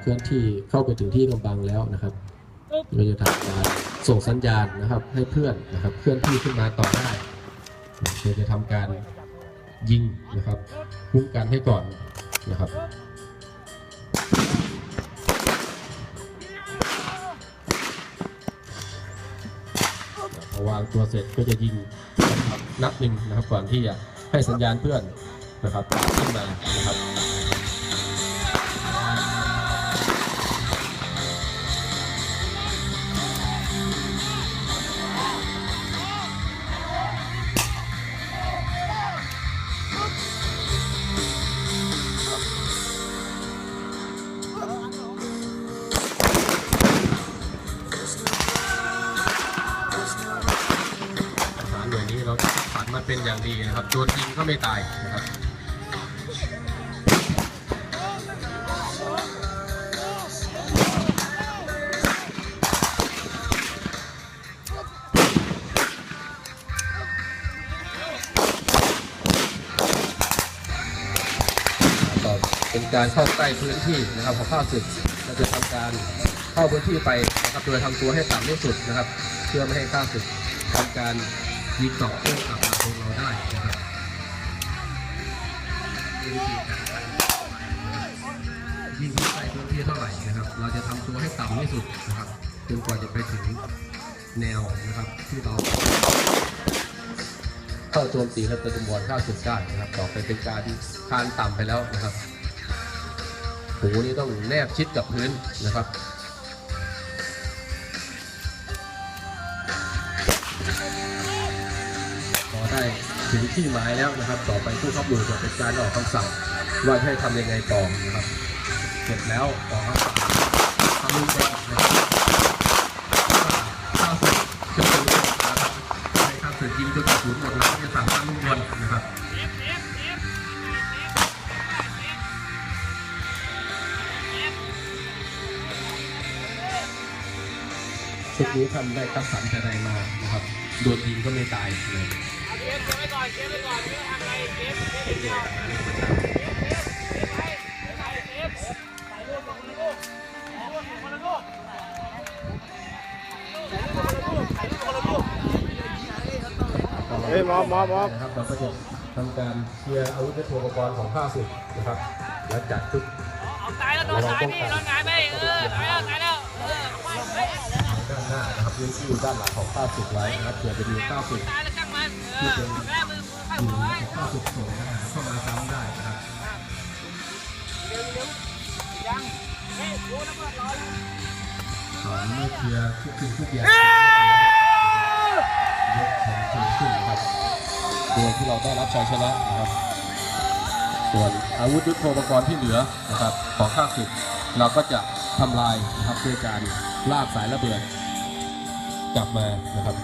เคลื่อนที่เข้าไปถึงที่กำบังแล้วนะครับเราจะทำการส่งสัญญาณนะครับ ให้เพื่อนนะครับเคลื่อนที่ขึ้นมาต่อได้เราจะทำการยิงนะครับคุ้มกันให้ก่อนนะครับพอวางตัวเสร็จก็จะยิงนะครับนัดหนึ่งนะครับก่อนที่จะให้สัญญาณเพื่อนนะครับขึ้นมานะครับ มาเป็นอย่างดีนะครับโดนยิงก็ไม่ตายนะครับเป็นการเข้าใกล้พื้นที่นะครับของข้าศึกเราจะทำการเข้าพื้นที่ไปนะครับโดยทำตัวให้ต่ำที่สุดนะครับ เพื่อไม่ให้ข้าศึกทำการยิงต่อเพื่อกลับ มาโดนเราได้นะครับนี่วิ่งใกล้พื้นที่เท่าไหร่นะครับ เราจะทำตัวให้ต่ำที่สุดนะครับจนกว่าจะไปถึงแนวนะครับที่เราเข้าโจมตีและตะลุมบอลข้าศึกได้นะครับต่อไปเป็นการคานต่ำไปแล้วนะครับหูนี่ต้องแนบชิดกับพื้นนะครับ ได้ถึงที่หมายแล้วนะครับ ต่อไปผู้ขับหน่จะเป็นการออกคำสั่งว่าให้ทำยังไงต่อนะครับ เสร็จแล้วออกคำสั่งทำลูกบอลนะครับข้าวสุดจะเป็นลูกบอลนะครับให้ข้าวสุดยิงจนกระสุนหมดแล้วจะสั่งตั้งลูกบอลนะครับชุดนี้ทำได้คัดสรรแต่ใดมานะครับ โดนยิงก็ไม่ตายเลย เก็บไว้ก่อนเก็บไว้ก่อนไม่อทำอะไรเก็บเก็บเก็บเก็บไปเก็บไปเก็บใส่ลูกคนลลูกลูกคนลลูกใส่ลูกคนลลูกเฮ้ยมอบมอบมอบ นะครับเราก็จะทำการเคลียร์อาวุธยุทโธปกรณ์ของข้าศึกนะครับ และจัดชุดเอาตายแล้วนอนตายพี่นอนตายไปเออตายแล้วตายแล้วเออเฮ้ยด้านหน้านะครับพื้นที่ด้านหลังของข้าศึกไว้นะครับเผื่อจะมีข้าศึก ตายแล้วช่างมันเออแม่มข้าอยู่หัวไว้ของข้าศึกส่งทหารเข้ามาซ้ำได้นะครับเร็วเร็วยังเฮ้ยโอ้น้ำมันร้อนตอนนี้เคลียร์ทุกสิ่งทุกอย่างยกของขึ้นครับโดยที่เราได้รับชัยชนะนะครับส่วนอาวุธยุทโธปกรณ์ที่เหลือนะครับของข้าศึกเราก็จะทำลายนะครับด้วยการลากสายระเบิดกลับมานะครับ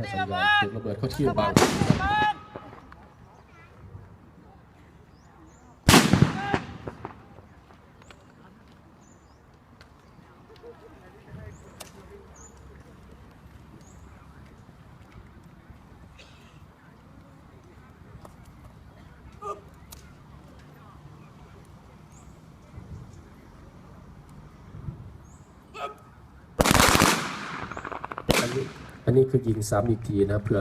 ยุดระเบิดและเจ้าที่สัญญาณงจุดระเบิดเข้าที่บางอันนี้ อันนี้คือยิงซ้ำอีกทีนะเผื่อ